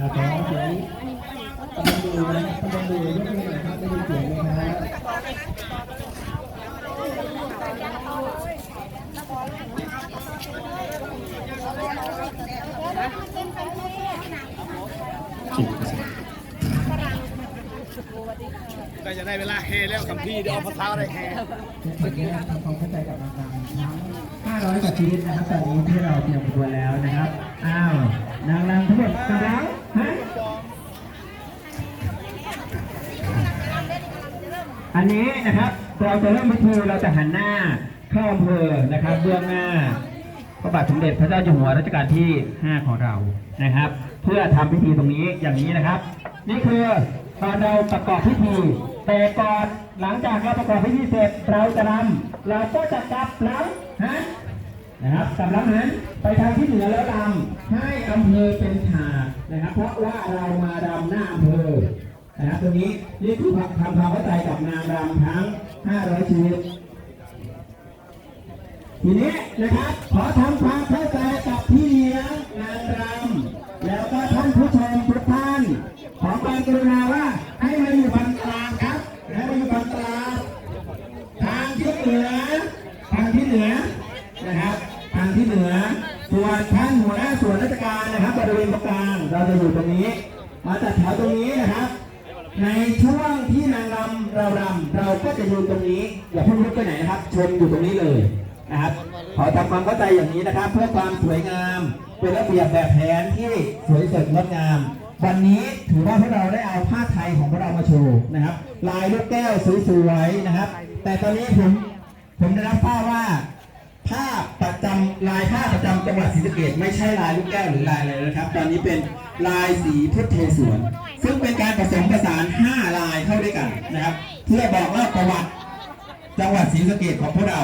ครับทีนี้ต้องดูนะต้องดูยกมือหน่อยครับไม่ได้เสียงเลยนะฮะก็จะได้เวลาเฮแล้วกับพี่เดี๋ยวพระเท้าได้เฮทุกคนทำความเข้าใจกับทางทั้ง500กว่าชีวิตนะครับตอนนี้ที่เราเตรียมตัวแล้ว อันนี้นะครับเราจะเริ่มพิธีเราจะหันหน้าเข้าอำเภอนะครับเบื้องหน้าพระบาทสมเด็จพระเจ้าอยู่หัวรัชกาลที่ 5 ของเรานะครับ เพื่อทำพิธีตรงนี้อย่างนี้นะครับ นี่คือตอนเราประกอบพิธีแต่ก่อนหลังจากเราประกอบพิธีเสร็จเราจะรำเราก็จะกลับหลังฮะนะครับกลับหลังนั้นไปทางที่เหนือแล้วรำให้อำเภอเป็นฉากนะครับ เพราะว่าเรามารำหน้าอำเภอ นะครับตรงนี้นี่คือทำความเข้าใจกับนางรำทั้ง 500 ชีวิต ทีนี้นะครับขอทำความเข้าใจกับพี่เลี้ยงนางรำแล้วก็ท่านผู้ชมทุกท่านขอความกรุณาว่าให้มาอยู่บนกลางครับให้มาอยู่บนกลางทางที่เหนือทางที่เหนือนะครับ ทางที่เหนือส่วนท่านหัวหน้าส่วนราชการนะครับบริเวณตรงกลางเราจะอยู่ตรงนี้มาจัดแถวตรงนี้นะครับ ในช่วงที่นางรำเรารำเราก็จะยืนตรงนี้อย่าเพิ่งลุกไปไหนนะครับ ชนอยู่ตรงนี้เลยนะครับ ขอทำความเข้าใจอย่างนี้นะครับ เพื่อความสวยงามเป็นระเบียบแบบแผนที่สวยสดงดงาม วันนี้ถือว่าพวกเราได้เอาผ้าไทยของพวกเรามาโชว์นะครับ ลายลูกแก้วสวยๆนะครับ แต่ตอนนี้ผมผมได้รับทราบว่าผ้าประจำลายผ้าประจ จังหวัดศรีสะเกษไม่ใช่ลายลูกแก้วหรือลายอะไรนะครับ ตอนนี้เป็นลายสีพุทธเทศวน ซึ่งเป็นการผสมผสาน 5 ลายเข้าด้วยกันนะครับ เพื่อบอกเล่าประวัติ จังหวัดศรีสะเกษของพวกเรา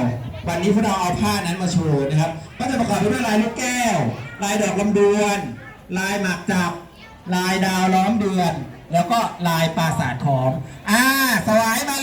วันนี้พวกเราเอาผ้านั้นมาโชว์นะครับ ก็จะประกอบไปด้วยลายลูกแก้ว ลายดอกลำดวน ลายหมากจับ ลายดาวล้อมเดือน แล้วก็ลายปราสาทขอมอ่าสวายมา